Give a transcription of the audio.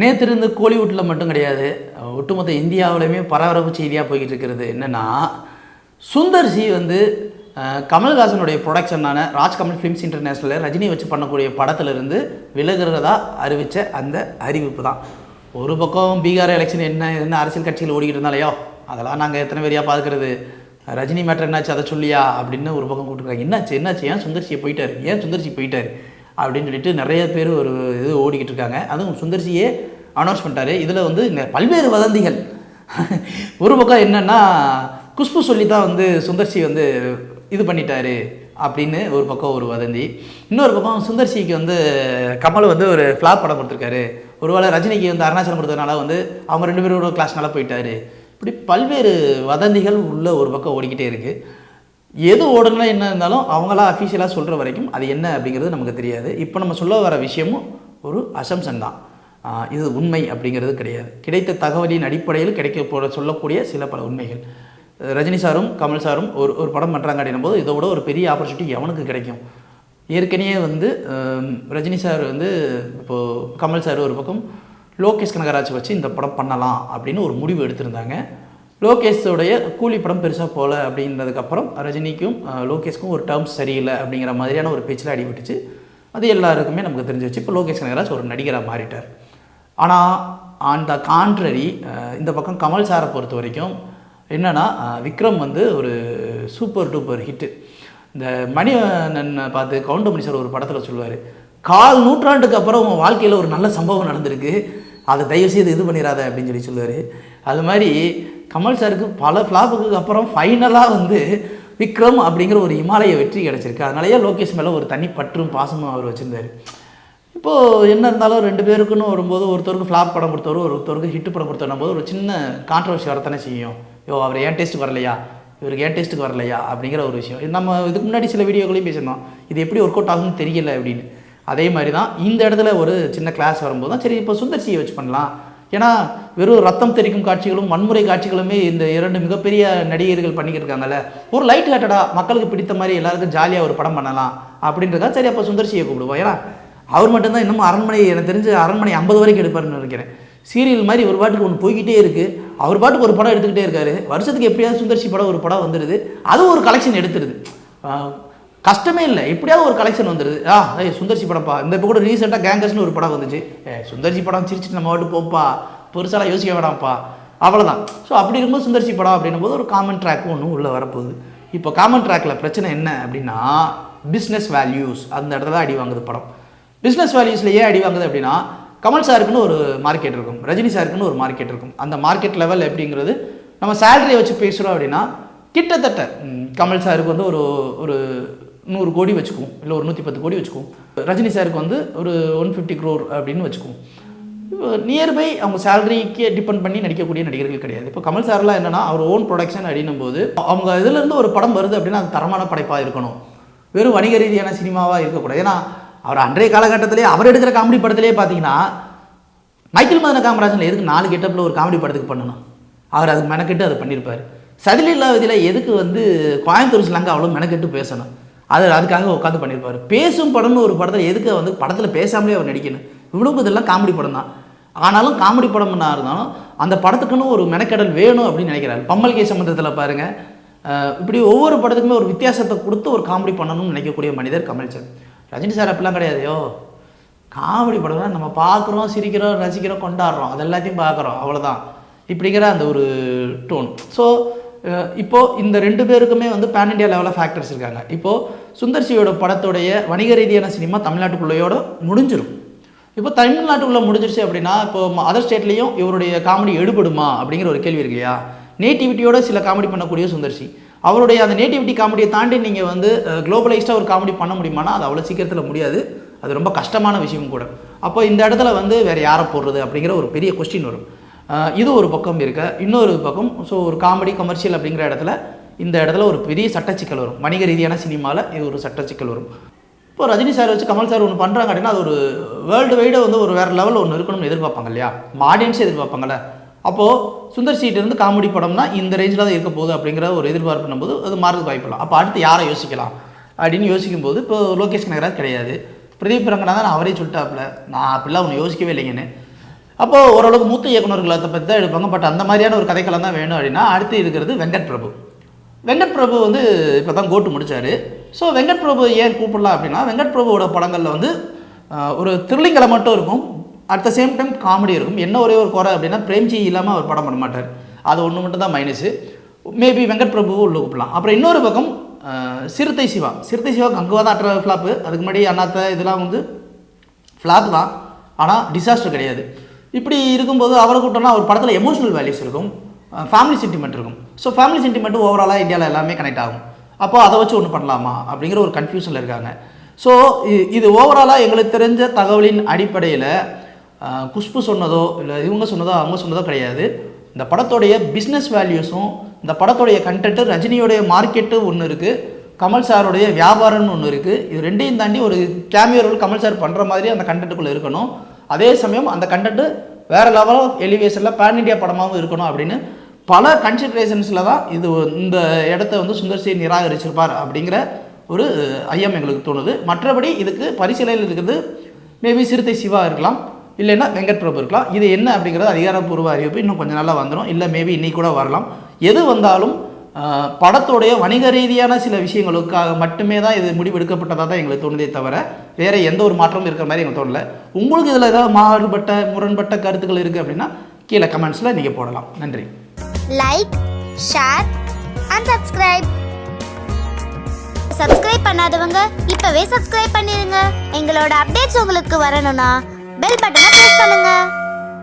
நேற்று இருந்து கோலிவுட்டில் மட்டும் கிடையாது ஒட்டுமொத்த இந்தியாவிலையுமே பரபரப்பு செய்தியாக போய்கிட்டு இருக்கிறது என்னென்னா சுந்தர் சி வந்து கமல்ஹாசனுடைய ப்ரொடக்ஷனான ராஜ்கமல் ஃபிலிம்ஸ் இன்டர்நேஷ்னலில் ரஜினி வச்சு பண்ணக்கூடிய படத்திலிருந்து விலகிறதா அறிவித்த அந்த அறிவிப்பு தான். ஒரு பக்கம் பீகார் எலெக்ஷன் என்ன என்ன அரசியல் கட்சிகள் ஓடிக்கிட்டு இருந்தாலையோ அதெல்லாம் நாங்கள் எத்தனை பேரையாக பார்க்குறது? ரஜினி மேட்டர் என்னாச்சு அதை சொல்லியா? அப்படின்னு ஒரு பக்கம் கூப்பிட்டுருக்காங்க. என்னாச்சு என்னாச்சு? ஏன் சுந்தர்சியை போயிட்டார்? ஏன் சுந்தர்சி போயிட்டார்? அப்படின்னு சொல்லிட்டு நிறைய பேர் ஒரு இது ஓடிக்கிட்டு இருக்காங்க. அதுவும் சுந்தர்சியே அனௌன்ஸ் பண்ணிட்டாரு. இதில் வந்து பல்வேறு வதந்திகள். ஒரு பக்கம் என்னென்னா குஷ்பு சொல்லி தான் வந்து சுந்தர்சி வந்து இது பண்ணிட்டாரு அப்படின்னு ஒரு பக்கம் ஒரு வதந்தி. இன்னொரு பக்கம் சுந்தர்சிக்கு வந்து கமல் வந்து ஒரு ஃப்ளாப் படம் கொடுத்துருக்காரு. ஒருவேளை ரஜினிக்கு வந்து அருணாச்சலம் கொடுத்ததுனால வந்து அவங்க ரெண்டு பேரும் கிளாஸ்னால கிளாஸ் நல்லா போயிட்டாரு. இப்படி பல்வேறு வதந்திகள் உள்ள ஒரு பக்கம் ஓடிக்கிட்டே இருக்குது எது ஓடுனா என்ன இருந்தாலும் அவங்களா அஃபீஷியலாக சொல்கிற வரைக்கும் அது என்ன அப்படிங்கிறது நமக்கு தெரியாது. இப்போ நம்ம சொல்ல வர விஷயமும் ஒரு அசம்சன் தான். இது உண்மை அப்படிங்கிறது கிடையாது. கிடைத்த தகவலின் அடிப்படையில் கிடைக்க போட சொல்லக்கூடிய சில பல உண்மைகள். ரஜினி சாரும் கமல் சாரும் ஒரு ஒரு படம் பண்ணுறாங்க அப்படின்னும் போது இதை விட ஒரு பெரிய ஆப்பர்ச்சுனிட்டி எவனுக்கு கிடைக்கும்? ஏற்கனவே வந்து ரஜினி சார் வந்து இப்போது கமல் சார் ஒரு பக்கம் லோகேஷ் கனகராஜ் வச்சு இந்த படம் பண்ணலாம் அப்படின்னு ஒரு முடிவு எடுத்திருந்தாங்க. லோகேஷோடைய கூலி படம் பெருசாக போகல அப்படின்றதுக்கப்புறம் ரஜினிக்கும் லோகேஷ்க்கும் ஒரு டேர்ம்ஸ் சரியில்லை அப்படிங்கிற மாதிரியான ஒரு பேச்சில் அடிபட்டுச்சு. அது எல்லாருக்குமே நமக்கு தெரிஞ்சு வச்சு இப்போ லோகேஷ் கனகராஜ் ஒரு நடிகராக மாறிட்டார். ஆனால் அந்த கான்ட்ரரி இந்த பக்கம் கமல் சாரை பொறுத்த வரைக்கும் என்னென்னா விக்ரம் வந்து ஒரு சூப்பர் டூப்பர் ஹிட்டு இந்த மணிவண்ணன் பார்த்து கவுண்டமணி சார் ஒரு படத்தில் சொல்லுவார் கால் நூற்றாண்டுக்கு அப்புறம் உங்கள் வாழ்க்கையில் ஒரு நல்ல சம்பவம் நடந்திருக்கு. அதை தயவுசெய்து இது பண்ணிடாத அப்படின்னு சொல்லி சொல்லுவார். அது மாதிரி கமல் சாருக்கு பல ஃப்ளாப்புக்கு அப்புறம் ஃபைனலாக வந்து விக்ரம் அப்படிங்கிற ஒரு இமாலய வெற்றி கிடச்சிருக்கு. அதனாலேயே லோகேஷ் மேலே ஒரு தனி பற்றும் பாசமும் அவர் வச்சுருந்தார். இப்போது என்ன இருந்தாலும் ரெண்டு பேருக்குன்னு வரும்போது ஒருத்தருக்கு ஃப்ளாப் படம் கொடுத்தவர் ஒருத்தருக்கு ஹிட் படம் கொடுத்தவரும் போது ஒரு சின்ன கான்ட்ரவர்சி வரத்தானே செய்யும். யோ அவர் ஏன் டேஸ்ட்டுக்கு வரலையா? இவருக்கு ஏன் டேஸ்ட்டுக்கு வரலையா? அப்படிங்கிற ஒரு விஷயம். இது நம்ம இதுக்கு முன்னாடி சில வீடியோக்களையும் பேசியிருந்தோம். இது எப்படி ஒர்க் அவுட் ஆகும்னு தெரியல அப்படின்னு. அதே மாதிரி தான் இந்த இடத்துல ஒரு சின்ன கிளாஸ் வரும்போது தான் சரி இப்போ சுந்தர்சியை வச்சு பண்ணலாம். ஏன்னா வெறும் ரத்தம் தெரிக்கும் காட்சிகளும் வன்முறை காட்சிகளுமே இந்த இரண்டு மிகப்பெரிய நடிகர்கள் பண்ணிக்கிட்டு இருக்காங்கல்ல ஒரு லைட் ஹார்ட்டடாக மக்களுக்கு பிடித்த மாதிரி எல்லாருக்கும் ஜாலியாக ஒரு படம் பண்ணலாம் அப்படின்றதா சரி அப்போ சுந்தர்சியை கூப்பிடுவோம். ஏன்னா அவர் மட்டும்தான் இன்னமும் அரண்மனை எனக்கு தெரிஞ்சு அரண்மனை ஐம்பது வரைக்கும் எடுப்பாருன்னு நினைக்கிறேன். சீரியல் மாதிரி ஒரு பாட்டுக்கு ஒன்று போய்கிட்டே இருக்குது அவர் பாட்டுக்கு ஒரு படம் எடுத்துக்கிட்டே இருக்காரு. வருஷத்துக்கு எப்படியாவது சுந்தர்சி படம் ஒரு படம் வந்துடுது அதுவும் ஒரு கலெக்ஷன் எடுத்துருது. கஷ்டமே இல்லை. எப்படியாவது ஒரு கலெக்ஷன் வந்துடுது ஆ ஏய் சுந்தர்சி படம்ப்பா. இந்த இப்போ கூட ரீசெண்டாக கேங்கர்ஸ்னு ஒரு படம் வந்துச்சு. ஏ சுந்தர்சி படம் சிரிச்சுட்டு நம்ம வாட்டு போப்பா. பெருசாலாம் யோசிக்க வேணாம்ப்பா. அவ்வளோதான் ஸோ அப்படி இருக்கும்போது சுந்தர்சி படம் அப்படின்னும் போது ஒரு காமன் ட்ராக்கும் ஒன்று உள்ளே வரப்போகுது. இப்போ காமன் ட்ராக்கில் பிரச்சனை என்ன அப்படின்னா பிஸ்னஸ் வேல்யூஸ் அந்த இடத்துல அடி வாங்குது படம். பிஸ்னஸ் வேல்யூஸில் ஏன் அடி வாங்குது அப்படின்னா கமல் சாருக்குன்னு ஒரு மார்க்கெட் இருக்கும். ரஜினி சாருக்குன்னு ஒரு மார்க்கெட் இருக்கும். அந்த மார்க்கெட் லெவல் எப்படிங்கிறது நம்ம சேலரியை வச்சு பேசுகிறோம் அப்படின்னா கிட்டத்தட்ட கமல் சாருக்கு வந்து ஒரு ஒரு நூறு கோடி வச்சுக்குவோம். இல்லை ஒரு நூற்றி பத்து கோடி வச்சுக்குவோம். ரஜினி சாருக்கு வந்து ஒரு ஒன் ஃபிஃப்டி க்ரோர் அப்படின்னு வச்சுக்குவோம். நியர்பை அவங்க சேலரிக்கு டிபெண்ட் பண்ணி நடிக்கக்கூடிய நடிகர்கள் கிடையாது. இப்போ கமல் சார்லாம் என்னன்னா அவர் ஓன் ப்ரொடக்ஷன் அப்படின்னும் போது அவங்க இதுலேருந்து ஒரு படம் வருது அப்படின்னா அது தரமான படைப்பாக இருக்கணும். வெறும் வணிக ரீதியான சினிமாவாக இருக்கக்கூடாது. ஏன்னா அவர் அன்றைய காலகட்டத்திலே அவர் எடுக்கிற காமெடி படத்திலே பார்த்தீங்கன்னா மைக்கேல் மதன காமராஜன் எதுக்கு நாலு கெட்டப்பில் ஒரு காமெடி படத்துக்கு பண்ணணும்? அவர் அதுக்கு மெனக்கெட்டு அதை பண்ணியிருப்பார் சதில் இல்லாததில் எதுக்கு வந்து கோயம்புத்தூர் ஸ்லாங்க அவ்வளோ மெனக்கெட்டு பேசணும்? அது அதுக்காக உட்காந்து பண்ணியிருப்பார். பேசும் படம்னு ஒரு படத்தில் எதுக்கு வந்து படத்தில் பேசாமலே அவர் நடிக்கணும். இவ்வளவு இதெல்லாம் காமெடி படம் தான். ஆனாலும் காமெடி படம்னா இருந்தாலும் அந்த படத்துக்குன்னு ஒரு மெனக்கெடல் வேணும் அப்படின்னு நினைக்கிறாரு. பம்மல் கே சம்பந்தத்தில் பாருங்கள் இப்படி ஒவ்வொரு படத்துக்குமே ஒரு வித்தியாசத்தை கொடுத்து ஒரு காமெடி பண்ணணும்னு நினைக்கக்கூடிய மனிதர் கமல் சார் ரஜினி சார் அப்படிலாம் கிடையாதையோ காமெடி படம்னா நம்ம பார்க்குறோம் சிரிக்கிறோம் ரசிக்கிறோம் கொண்டாடுறோம். அது எல்லாத்தையும் பார்க்குறோம். அவ்வளோதான் இப்படிங்கிற அந்த ஒரு டோன் ஸோ இப்போது இந்த ரெண்டு பேருக்குமே வந்து பேன் இண்டியா லெவலில் ஃபேக்டர்ஸ் இருக்காங்க. இப்போது சுந்தர்சியோட படத்துடைய வணிக ரீதியான சினிமா தமிழ்நாட்டுக்குள்ளேயோட முடிஞ்சிடும் இப்போ தமிழ்நாட்டுக்குள்ளே முடிஞ்சிருச்சு அப்படின்னா இப்போ அதர் ஸ்டேட்லேயும் இவருடைய காமெடி எடுபடுமா அப்படிங்கிற ஒரு கேள்வி இருக்கு இல்லையா? நேட்டிவிட்டியோட சில காமெடி பண்ணக்கூடிய சுந்தர்சி. அவருடைய அந்த நேட்டிவிட்டி காமெடியை தாண்டி நீங்கள் வந்து குளோபலைஸ்டாக ஒரு காமெடி பண்ண முடியுமானா அது அவ்வளோ சீக்கிரத்தில் முடியாது. அது ரொம்ப கஷ்டமான விஷயம் கூட. அப்போ இந்த இடத்துல வந்து வேறு யாரை போடுறது அப்படிங்கிற ஒரு பெரிய கொஸ்டின் வரும். இது ஒரு பக்கம் இருக்க. இன்னொரு பக்கம் ஸோ ஒரு காமெடி கமர்ஷியல் அப்படிங்கிற இடத்துல இந்த இடத்துல ஒரு பெரிய சட்டச்சிக்கல் வரும். வணிக ரீதியான சினிமாவில் இது ஒரு சட்டச்சிக்கல் வரும். இப்போ ரஜினி சார் வச்சு கமல் சார் ஒன்று பண்ணுறாங்க அப்படின்னா அது ஒரு வேர்ல்டு வைடு வந்து ஒரு வேறு லெவலில் ஒன்று இருக்கணும்னு எதிர்பார்ப்பாங்க இல்லையா? ஆடியன்ஸே எதிர்பார்ப்பாங்கல்ல? அப்போது சுந்தர் சீட் இருந்து காமெடி படம்னா இந்த ரேஞ்சில் தான் இருக்க போகுது அப்படிங்கிற ஒரு எதிர்பார்ப்பு பண்ணும்போது அது மாறுறது வாய்ப்பில்லை அப்போ அடுத்து யாரை யோசிக்கலாம்? அப்படின்னு யோசிக்கும் போது இப்போ லோகேஷ் கனகராஜ் கிடையாது. பிரதீப் ரங்கநாதன் அவரே சொல்லிட்டாப்புல நான் அப்படிலாம் ஒன்று யோசிக்கவே இல்லைங்கன்னு. அப்போது ஓரளவுக்கு மூத்த இயக்குநர்களை பற்றி தான் எடுப்பாங்க. பட் அந்த மாதிரியான ஒரு கதைக்களம் தான் வேணும் அப்படின்னா அடுத்து இருக்கிறது வெங்கட் பிரபு. வெங்கட் பிரபு வந்து இப்போ தான் கோட்டு முடித்தார் ஸோ வெங்கட் பிரபு ஏன் கூப்பிடலாம் அப்படின்னா வெங்கட் பிரபுவோட படங்களில் வந்து ஒரு த்ரில்லிங் மட்டும் இருக்கும். At the same time comedy இருக்கும். என்ன ஒரே ஒரு குறை அப்படின்னா பிரேம்ஜி இல்லாமல் அவர் படம் பண்ண மாட்டார். அது ஒன்று மட்டும் தான் மைனஸு மேபி வெங்கட் பிரபுவும் உள்ள கூப்பிடலாம். அப்புறம் இன்னொரு பக்கம் சிறுத்தை சிவா. சிறுத்தை சிவா கங்குவா தான் அற்ற ஃப்ளாப்பு அதுக்கு முன்னாடி அண்ணாத்த இதெல்லாம் வந்து ஃப்ளாப் தான். ஆனால் டிசாஸ்டர் கிடையாது. இப்படி இருக்கும்போது அவரை கூட்டம்னா அவர் படத்தில் எமோஷனல் வேல்யூஸ் இருக்கும். ஃபேமிலி சென்டிமெண்ட் இருக்கும். ஸோ ஃபேமிலி சென்டிமெண்ட் ஓவராலாக இந்தியாவில் எல்லாமே கனெக்ட் ஆகும். அப்போ அதை வச்சு ஒன்று பண்ணலாமா? அப்படிங்கிற ஒரு கன்ஃபியூஷனில் இருக்காங்க. ஸோ இது ஓவராலாக எங்களுக்கு தெரிஞ்ச தகவலின் அடிப்படையில் குஷ்பு சொன்னதோ இல்லை இவங்க சொன்னதோ அவங்க சொன்னதோ கிடையாது. இந்த படத்தோடைய பிஸ்னஸ் வேல்யூஸும் இந்த படத்தோடைய கண்டென்ட்டு ரஜினியோடைய மார்க்கெட்டு ஒன்று இருக்குது கமல் சாருடைய வியாபாரம்னு ஒன்று இருக்குது இது ரெண்டையும் தாண்டி ஒரு கேமியோ ரோல் கமல் சார் பண்ணுற மாதிரி அந்த கண்டென்ட்டுக்குள்ளே இருக்கணும். அதே சமயம் அந்த கண்டென்ட்டு வேறு லெவல் ஆஃப் எலிவேஷனில் பேன் இண்டியா படமாகவும் இருக்கணும் அப்படின்னு பல கன்சிடரேஷன்ஸில் தான் இது இந்த இடத்த வந்து சுந்தர்சி நிராகரிச்சிருப்பார் அப்படிங்கிற ஒரு ஐயம் எங்களுக்கு தோணுது. மற்றபடி இதுக்கு பரிசீலனையில் இருக்கிறது மேபி சிறுத்தை சிவா இருக்கலாம் இல்லைன்னா வெங்கட் பிரபு இருக்கலாம். இது என்ன அப்படிங்கிறது அதிகாரப்பூர்வ அறிவிப்பு இன்னும் கொஞ்சம் நாளாக வந்துடும் இல்லை மேபி இன்னைக்கு கூட வரலாம். எது வந்தாலும் படத்துடைய படத்தோடைய வணிக ரீதியான சில விஷயங்களுக்காக மட்டுமே தான் இது முடிவெடுக்கப்பட்டதாக தான் எங்களுக்கு தோணுதே தவிர வேறு எந்த ஒரு மாற்றமும் இருக்கிற மாதிரி எங்களுக்கு தோணல. உங்களுக்கு இதில் ஏதாவது மாறுபட்ட முரண்பட்ட கருத்துக்கள் இருக்குது அப்படின்னா கீழே கமெண்ட்ஸில் நீங்கள் போடலாம். நன்றி. Like share and subscribe subscribe பண்ணாதவங்க இப்பவே சப்ஸ்கிரைப் பண்ணிருங்க. எங்களோட அப்டேட்ஸ் உங்களுக்கு வரணும்னா பெல் பட்டனை ப்ரெஸ் பண்ணுங்க.